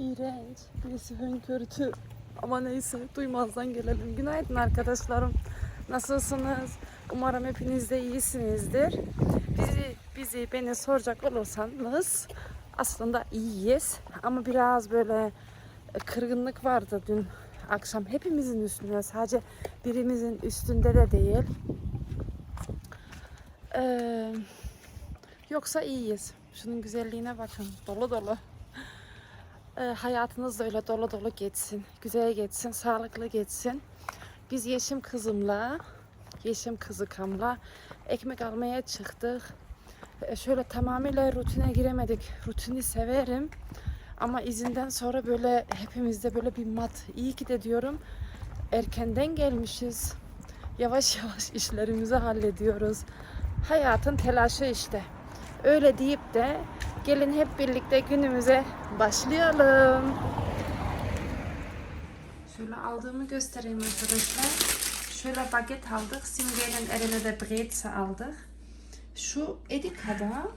İğrenç. Birisi hönkürtü. Ama neyse duymazdan gelelim. Günaydın arkadaşlarım. Nasılsınız? Umarım hepiniz de iyisinizdir. Bizi, bizi beni soracak olursanız aslında iyiyiz. Ama biraz böyle e, kırgınlık vardı dün akşam. Hepimizin üstünde sadece birimizin üstünde de değil. Ee, yoksa iyiyiz. Şunun güzelliğine bakın. Dolu dolu. Ee, hayatınız da öyle dolu dolu geçsin. Güzel geçsin, sağlıklı geçsin. Biz Yeşim kızımla, Yeşim kızı Kam'la ekmek almaya çıktık. Ee, şöyle tamamıyla rutine giremedik. Rutini severim. Ama izinden sonra böyle hepimizde böyle bir mat. İyi ki de diyorum erkenden gelmişiz. Yavaş yavaş işlerimizi hallediyoruz. Hayatın telaşı işte. Öyle deyip de gelin hep birlikte günümüze başlayalım. Şöyle aldığımı göstereyim arkadaşlar. Şöyle baget aldık. Simge'nin eline de breze aldık. Şu Edika'da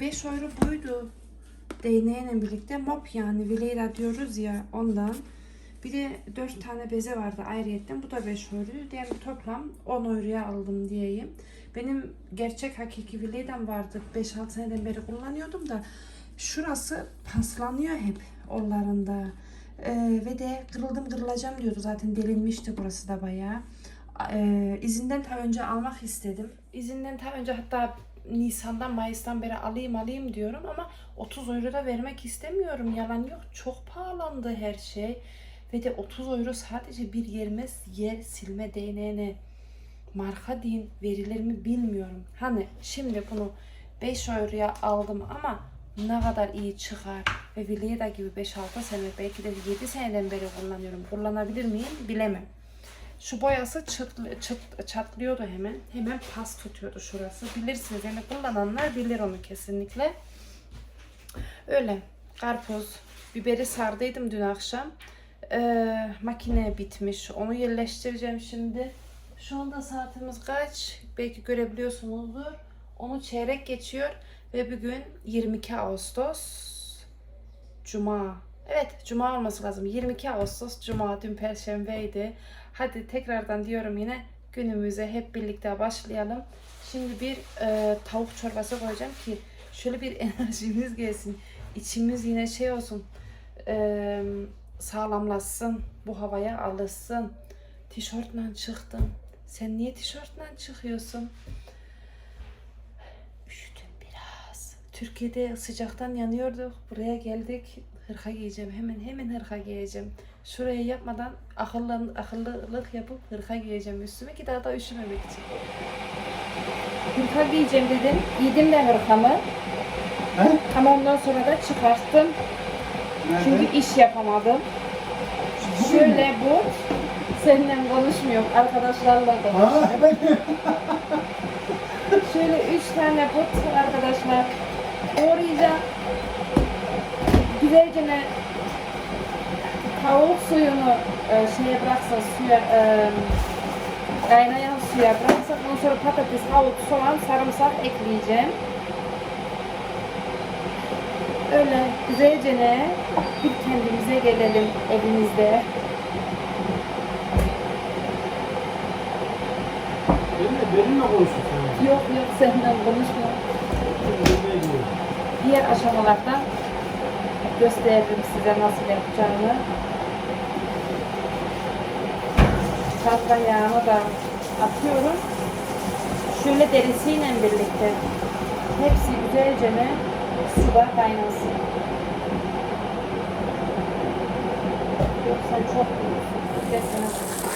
5 euro buydu. Değneğiyle birlikte mop yani Vileyra diyoruz ya ondan. Bir de 4 tane beze vardı ayrıyetten. Bu da 5 euroydu. Yani toplam 10 euroya aldım diyeyim. Benim gerçek hakiki Viley'den vardı. 5-6 seneden beri kullanıyordum da şurası paslanıyor hep onlarında. Ee, ve de kırıldım kırılacağım diyordu. Zaten delinmişti burası da bayağı. Ee, izinden ta önce almak istedim. İzinden ta önce hatta Nisan'dan Mayıs'tan beri alayım alayım diyorum ama 30 euro da vermek istemiyorum. Yalan yok. Çok pahalandı her şey. Ve de 30 euro sadece bir yerime yer silme değneğine marka deyin verilir mi bilmiyorum. Hani şimdi bunu 5 euroya aldım ama ne kadar iyi çıkar ve Vileda gibi 5-6 sene belki de 7 seneden beri kullanıyorum. Kullanabilir miyim bilemem. Şu boyası çıtlı, çıt, çatlıyordu hemen. Hemen pas tutuyordu şurası. Bilirsiniz yani kullananlar bilir onu kesinlikle. Öyle. Karpuz, biberi sardıydım dün akşam. Ee, makine bitmiş. Onu yerleştireceğim şimdi. Şu anda saatimiz kaç? Belki görebiliyorsunuzdur. Onu çeyrek geçiyor ve bugün 22 Ağustos Cuma. Evet, Cuma olması lazım. 22 Ağustos Cuma, dün Perşembeydi. Hadi tekrardan diyorum yine günümüze hep birlikte başlayalım. Şimdi bir e, tavuk çorbası koyacağım ki şöyle bir enerjimiz gelsin. İçimiz yine şey olsun. E, sağlamlaşsın. Bu havaya alışsın. Tişörtle çıktım. Sen niye tişörtle çıkıyorsun? Üşüdüm biraz. Türkiye'de sıcaktan yanıyorduk. Buraya geldik. Hırka giyeceğim. Hemen hemen hırka giyeceğim. Şuraya yapmadan akıllı, akıllılık yapıp hırka giyeceğim üstüme ki daha da üşümemek için. Hırka giyeceğim dedim. Giydim de hırkamı. He? Ama ondan sonra da çıkarttım. Nerede? Çünkü iş yapamadım. Şöyle bu. Seninle konuşmuyorum. Arkadaşlarla konuşuyorum. Şöyle üç tane but arkadaşlar. Doğrayacağım. Güzelce tavuk suyunu e, şeye bıraksa suya e, kaynayan suya bıraksa ondan sonra patates, havuç, soğan, sarımsak ekleyeceğim. Öyle güzelce ne bir kendimize gelelim evimizde. Benimle, sen. Yok yok. Benimle ilgili. Diğer aşamalarda gösteririm size nasıl yapacağını. Tahta yağını da atıyorum. Şöyle derisiyle birlikte hepsi güzelce ne suda kaynasın. Yoksa çok desene.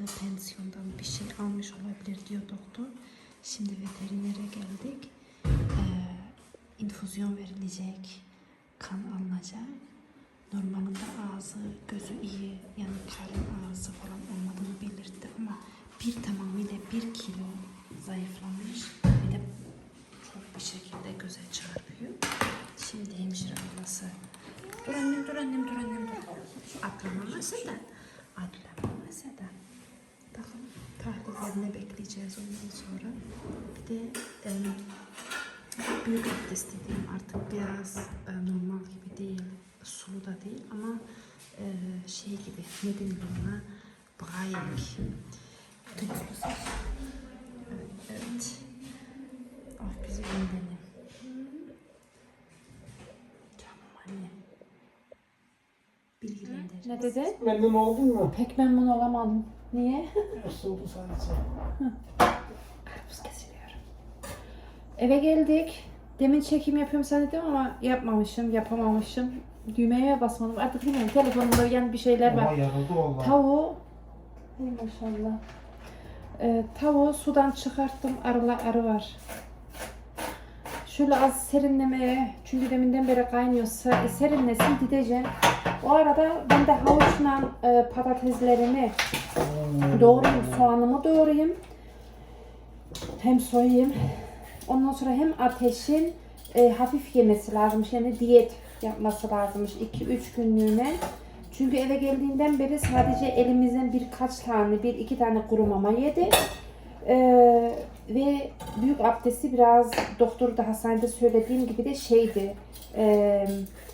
ve tansiyondan bir şey almış olabilir diyor doktor. Şimdi veterinere geldik. Ee, infüzyon verilecek, kan alınacak. Normalinde ağzı, gözü iyi, yani karın ağzı falan olmadığını belirtti ama bir tamamıyla bir kilo zayıflamış ve de çok bir şekilde göze çarpıyor. Şimdi hemşire ablası dur annem dur annem dur annem dur atlamaması da atlamamasa da bakalım tahlillerine bekleyeceğiz ondan sonra. Bir de em, büyük abdest dediğim artık biraz e, normal gibi değil, sulu da değil ama e, şey gibi ne denir ona? Brayek. Evet. evet. Ah güzelim benim. Canım annem. Bilgilendir. Ne dedi? Memnun oldun mu? Pek memnun olamadım. Niye? Oldu sadece? Karpuz kesiliyor. Eve geldik. Demin çekim yapıyorum zannettim ama yapmamışım, yapamamışım. Düğmeye basmadım. Artık bilmiyorum telefonumda yani bir şeyler var. Ama yarıldı valla. Tavuğu, maşallah. Ee, tavuğu sudan çıkarttım. Arıla arı var. Şöyle az serinlemeye, çünkü deminden beri kaynıyor. Se- Serinlesin gideceğim. O arada ben de havuçla e, patateslerimi doğrayayım, soğanımı doğrayayım. Hem soyayım. Ondan sonra hem ateşin e, hafif yemesi lazımmış. Yani diyet yapması lazımmış 2-3 günlüğüne. Çünkü eve geldiğinden beri sadece elimizden birkaç tane, bir iki tane kuru mama yedi. Ee, ve büyük abdesti biraz doktor da hastanede söylediğim gibi de şeydi. Ee,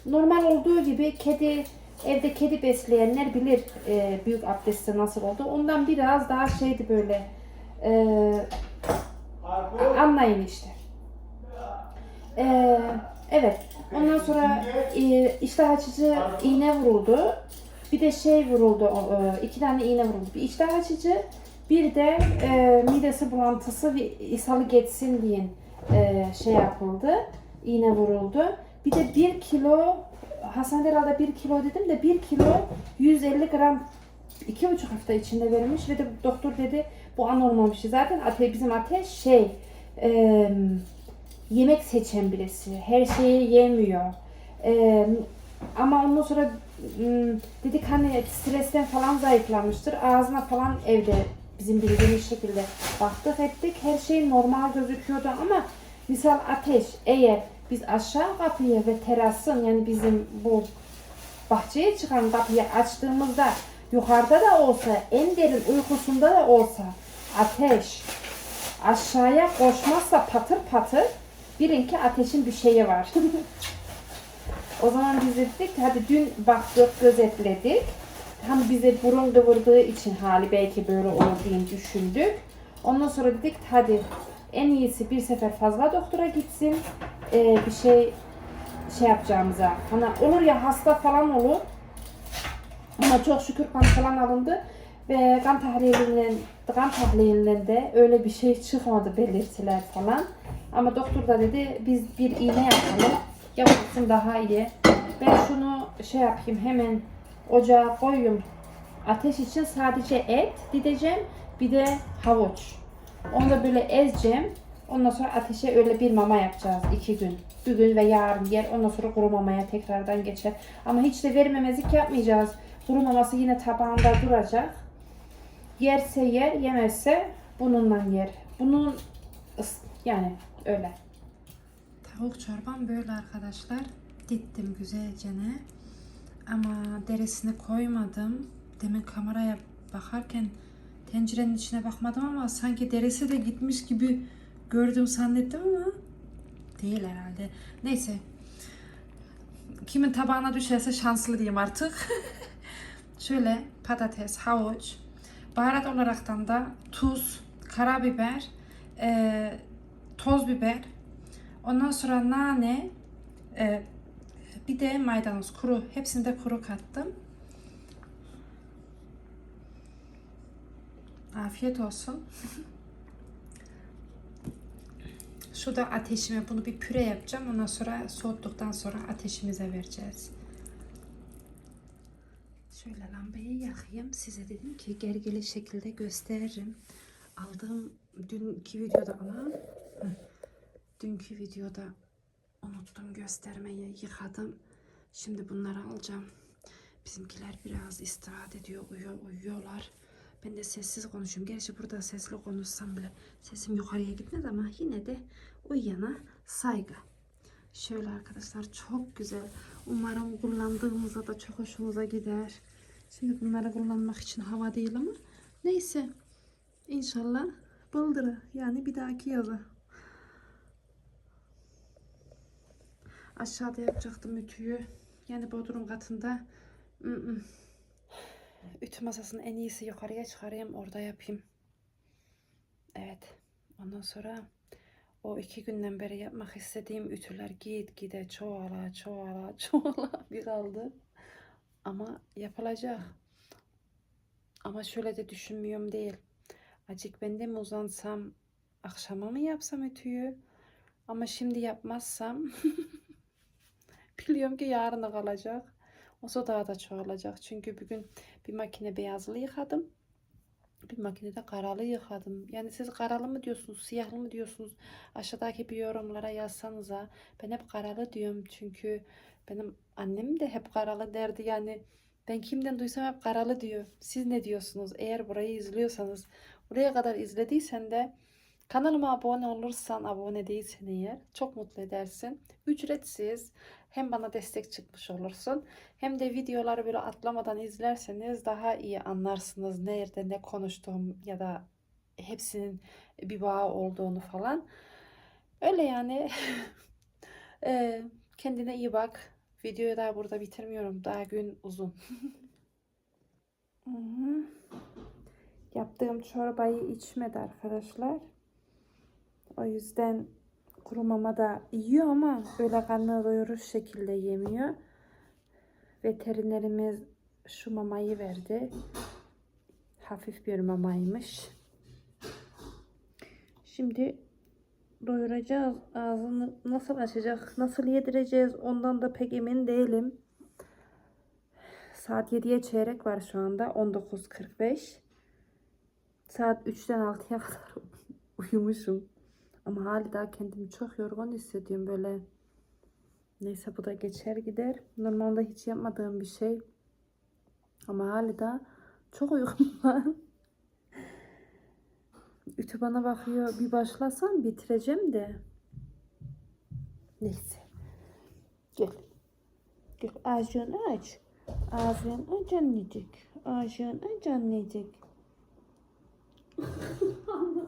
normal olduğu gibi kedi evde kedi besleyenler bilir e, büyük abdesti nasıl oldu. Ondan biraz daha şeydi böyle. E, anlayın işte. Ee, evet. Ondan sonra e, iştah açıcı iğne vuruldu. Bir de şey vuruldu. e, iki tane iğne vuruldu. Bir iştah açıcı, bir de e, midesi bulantısı ve ishalı geçsin diye e, şey yapıldı. İğne vuruldu. Bir de bir kilo Hasan herhalde bir kilo dedim de bir kilo 150 gram iki buçuk hafta içinde verilmiş ve de doktor dedi bu anormal bir şey. Zaten ate, bizim ateş şey e, yemek seçen birisi. Her şeyi yemiyor. E, ama ondan sonra dedik hani stresten falan zayıflamıştır. Ağzına falan evde bizim bildiğimiz şekilde baktık ettik. Her şey normal gözüküyordu ama misal ateş eğer biz aşağı kapıyı ve terasın yani bizim bu bahçeye çıkan kapıyı açtığımızda yukarıda da olsa en derin uykusunda da olsa ateş aşağıya koşmazsa patır patır bilin ki ateşin bir şeyi var. o zaman biz dedik hadi dün baktık gözetledik. Hani bize burun kıvırdığı için hali belki böyle olur diye düşündük. Ondan sonra dedik hadi en iyisi bir sefer fazla doktora gitsin. Ee, bir şey şey yapacağımıza. Hani olur ya hasta falan olur. Ama çok şükür kan falan alındı. Ve kan tahlilinden, kan tahlilinden öyle bir şey çıkmadı belirtiler falan. Ama doktor da dedi biz bir iğne yapalım. Yapılsın daha iyi. Ben şunu şey yapayım hemen ocağa koyayım. Ateş için sadece et dideceğim. Bir de havuç. Onu da böyle ezeceğim. Ondan sonra ateşe öyle bir mama yapacağız iki gün. Bugün ve yarın yer. Ondan sonra kuru mamaya tekrardan geçer. Ama hiç de vermemezlik yapmayacağız. Kuru maması yine tabağında duracak. Yerse yer, yemezse bununla yer. Bunun yani öyle. Tavuk çorbam böyle arkadaşlar. Dittim güzelce ne. Deresini koymadım. Demin kameraya bakarken tencerenin içine bakmadım ama sanki deresi de gitmiş gibi gördüm zannettim ama değil herhalde. Neyse. Kimin tabağına düşerse şanslı diyeyim artık. Şöyle patates, havuç, baharat olaraktan da tuz, karabiber, eee, toz biber, Ondan sonra nane, e, bir de maydanoz kuru. Hepsini de kuru kattım. Afiyet olsun. Şurada ateşime bunu bir püre yapacağım. Ondan sonra soğuttuktan sonra ateşimize vereceğiz. Şöyle lambayı yakayım. Size dedim ki gergeli şekilde gösteririm. Aldığım dünkü videoda alan Dünkü videoda unuttum göstermeyi, yıkadım. Şimdi bunları alacağım. Bizimkiler biraz istirahat ediyor, uyuyor, uyuyorlar. Ben de sessiz konuşuyorum. Gerçi burada sesli konuşsam bile sesim yukarıya gitmez ama yine de uyuyana saygı. Şöyle arkadaşlar çok güzel. Umarım kullandığımızda da çok hoşumuza gider. Şimdi bunları kullanmak için hava değil ama neyse. İnşallah bıldırı yani bir dahaki yaza. Aşağıda yapacaktım ütüyü. Yani bodrum katında. Mm-mm. Ütü masasını en iyisi yukarıya çıkarayım orada yapayım. Evet. Ondan sonra o iki günden beri yapmak istediğim ütüler git gide çoğala çoğala çoğala bir kaldı. Ama yapılacak. Ama şöyle de düşünmüyorum değil. Acık ben de mi uzansam akşama mı yapsam ütüyü? Ama şimdi yapmazsam biliyorum ki yarına kalacak. O da daha da çoğalacak. Çünkü bugün bir makine beyazlı yıkadım. Bir makinede karalı yıkadım. Yani siz karalı mı diyorsunuz, siyahlı mı diyorsunuz? Aşağıdaki bir yorumlara yazsanıza. Ben hep karalı diyorum çünkü benim annem de hep karalı derdi. Yani ben kimden duysam hep karalı diyor. Siz ne diyorsunuz? Eğer burayı izliyorsanız, buraya kadar izlediysen de kanalıma abone olursan, abone değilsen eğer çok mutlu edersin. Ücretsiz. Hem bana destek çıkmış olursun. Hem de videoları böyle atlamadan izlerseniz daha iyi anlarsınız nerede ne konuştuğum ya da hepsinin bir bağı olduğunu falan. Öyle yani. Kendine iyi bak. Videoyu daha burada bitirmiyorum. Daha gün uzun. Yaptığım çorbayı içmedi arkadaşlar. O yüzden kuru mama da yiyor ama öyle karnını doyurur şekilde yemiyor. Veterinerimiz şu mamayı verdi. Hafif bir mamaymış. Şimdi doyuracağız. Ağzını nasıl açacak, nasıl yedireceğiz ondan da pek emin değilim. Saat 7'ye çeyrek var şu anda. 19.45. Saat 3'ten 6'ya kadar uyumuşum. Ama hali daha kendimi çok yorgun hissediyorum böyle. Neyse bu da geçer gider. Normalde hiç yapmadığım bir şey. Ama hali daha çok uykum var. Ütü bana bakıyor. Bir başlasam bitireceğim de. Neyse. Gel. Gel ağzını aç. Ağzını aç annecik. Ağzını aç annecik.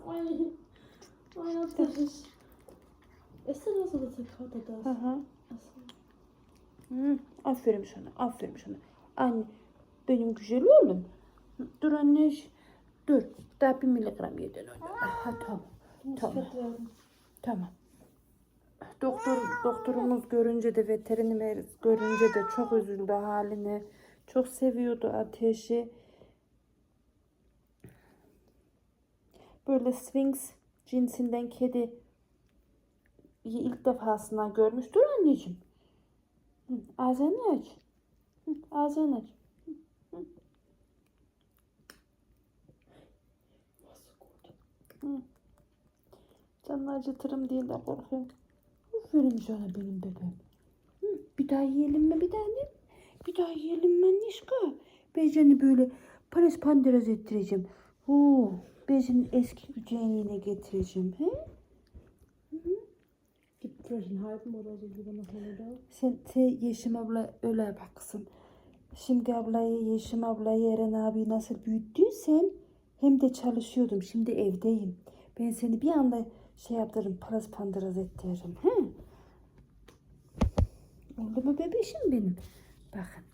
Ay. Ay ateş. Esra nasıl da tekrar da Hı hı. Hı, aferin sana, aferin sana. Anne, benim güzel oğlum. Dur anne, dur. Daha bir miligram yedin öyle. Ha, tamam, tamam, tamam. Doktor, doktorumuz görünce de veteriner görünce de çok üzüldü haline. Çok seviyordu ateşi. Böyle Sphinx cinsinden kedi ilk defasında görmüştür anneciğim. Ağzını aç. Ağzını aç. Canını acıtırım diye de korkuyorum. Aferin sana benim bebeğim. Bir daha yiyelim mi bir tanem? Bir daha yiyelim mi Nişka? Ben seni böyle paras panderaz ettireceğim. Oo, ben senin eski güzelliğine getireceğim. He? Gibt vielleicht einen halben oder so lieber noch mal da. Sen, sen Yeşim abla öyle baksın. Şimdi ablayı, Yeşim ablayı, Eren abi nasıl büyüttüysem hem de çalışıyordum. Şimdi evdeyim. Ben seni bir anda şey yaptırırım, paras pandıraz ettiririm. He? Oldu mu bebeşim benim? Bakın.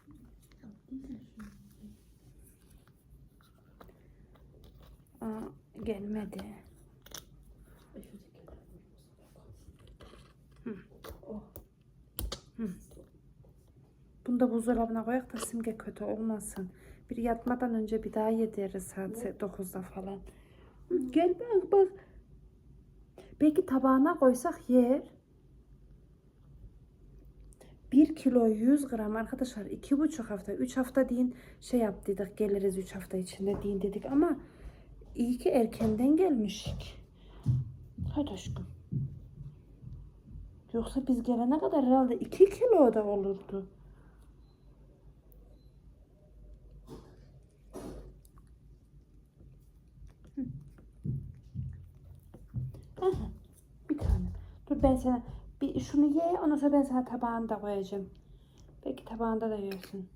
Aa, gelmedi. Bunu da buzdolabına koyak da simge kötü olmasın. Bir yatmadan önce bir daha yediririz saat 9'da falan. Hı, Gel bak bak. Belki tabağına koysak yer. 1 kilo 100 gram arkadaşlar 2,5 hafta 3 hafta deyin şey yaptıydık geliriz 3 hafta içinde deyin dedik ama İyi ki erkenden gelmişik. Hadi aşkım. Yoksa biz gelene kadar herhalde 2 kilo da olurdu. Aha, bir tane. Dur ben sana bir şunu ye ondan sonra ben sana tabağını da koyacağım. Belki tabağında da yersin.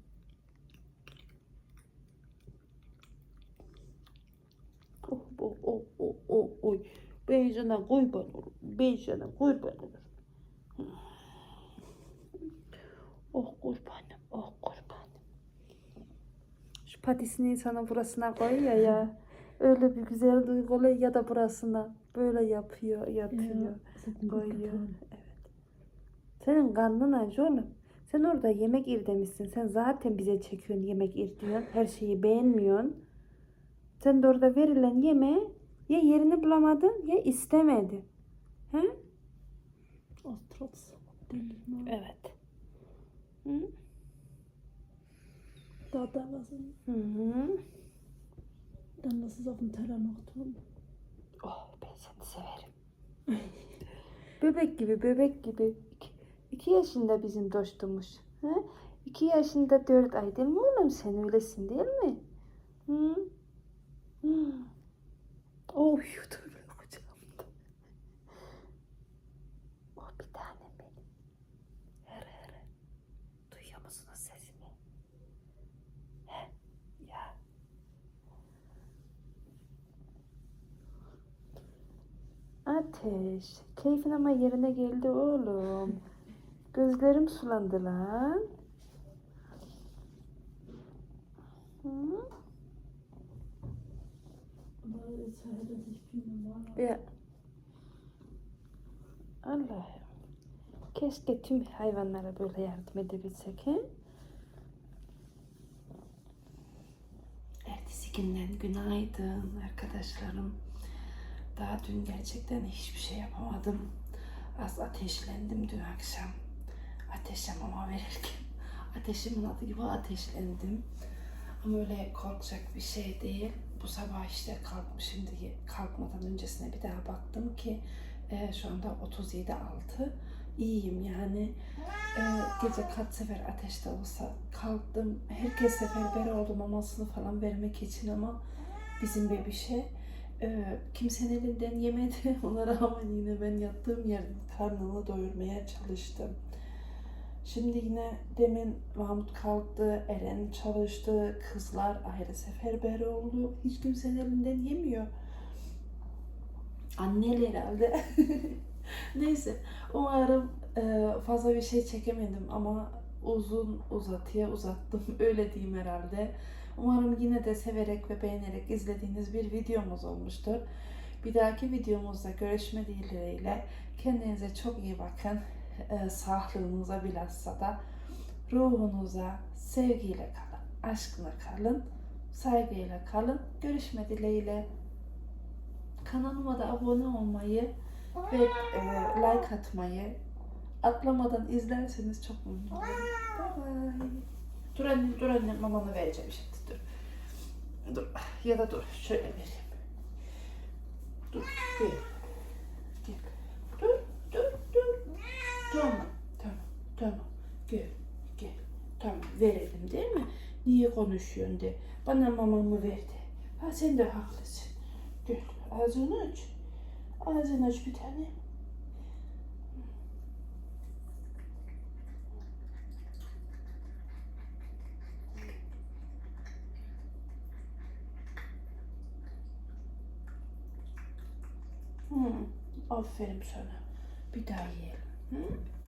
Sana kurban olurum. Ben sana kurban olurum. Oh kurbanım, oh kurbanım. Şu patisini sana burasına koyuyor ya. Öyle bir güzel duygulu ya da burasına böyle yapıyor, yapıyor, koyuyor. Evet. Senin karnın aç oğlum. Sen orada yemek ir demişsin. Sen zaten bize çekiyorsun yemek ir diyorsun. Her şeyi beğenmiyorsun. Sen de orada verilen yemeği ya yerini bulamadın ya istemedi. He? Mal. Evet. Hı? Da da lassen. Hı hı. Dann lass es auf dem Teller noch tun. Oh ben seni severim. bebek gibi bebek gibi. İki, iki yaşında bizim dostumuz. Ha? İki yaşında dört ay değil mi oğlum sen öylesin değil mi? Hı? Hı. Oh uyudu böyle kucağımda. Oh bir tanem benim. Her her. Duyuyor musunuz sesini? He? Ya. Ateş. Keyfin ama yerine geldi oğlum. Gözlerim sulandı lan. Hı? Ya. Allah'ım. Keşke tüm hayvanlara böyle yardım edebilsek he? Ertesi günden günaydın arkadaşlarım. Daha dün gerçekten hiçbir şey yapamadım. Az ateşlendim dün akşam. Ateşe mama verirken. Ateşimin adı gibi ateşlendim. Ama öyle korkacak bir şey değil. Bu sabah işte kalkmışım diye kalkmadan öncesine bir daha baktım ki e, şu anda 37 altı. İyiyim yani. E, gece kaç sefer ateşte olsa kalktım. Herkes seferber oldu mamasını falan vermek için ama bizim bebişe e, kimsenin elinden yemedi. Ona rağmen yine ben yattığım yerde karnını doyurmaya çalıştım. Şimdi yine demin Mahmut kalktı, Eren çalıştı, kızlar ayrı seferber oldu. Hiç kimsenin elinden yemiyor. Anneler herhalde. Neyse, umarım e, fazla bir şey çekemedim ama uzun uzatıya uzattım. Öyle diyeyim herhalde. Umarım yine de severek ve beğenerek izlediğiniz bir videomuz olmuştur. Bir dahaki videomuzda görüşme dileğiyle kendinize çok iyi bakın. E, sağlığınıza bilhassa da ruhunuza sevgiyle kalın, aşkla kalın, saygıyla kalın. Görüşme dileğiyle. Kanalıma da abone olmayı ve e, like atmayı atlamadan izlerseniz çok memnun olurum. Bye bye. Dur annem, dur annem mamanı vereceğim şimdi dur. Dur ya da dur şöyle vereyim. Dur gel. Gel. Dur dur dur. Tamam tamam tamam gel gel. Tamam verelim değil mi? Niye konuşuyorsun de. Bana mamamı verdi. Ha sen de haklısın. Gel ağzını aç. Ağzını aç bir tane. Hmm, aferin sana. Bir daha yiyelim. Hı?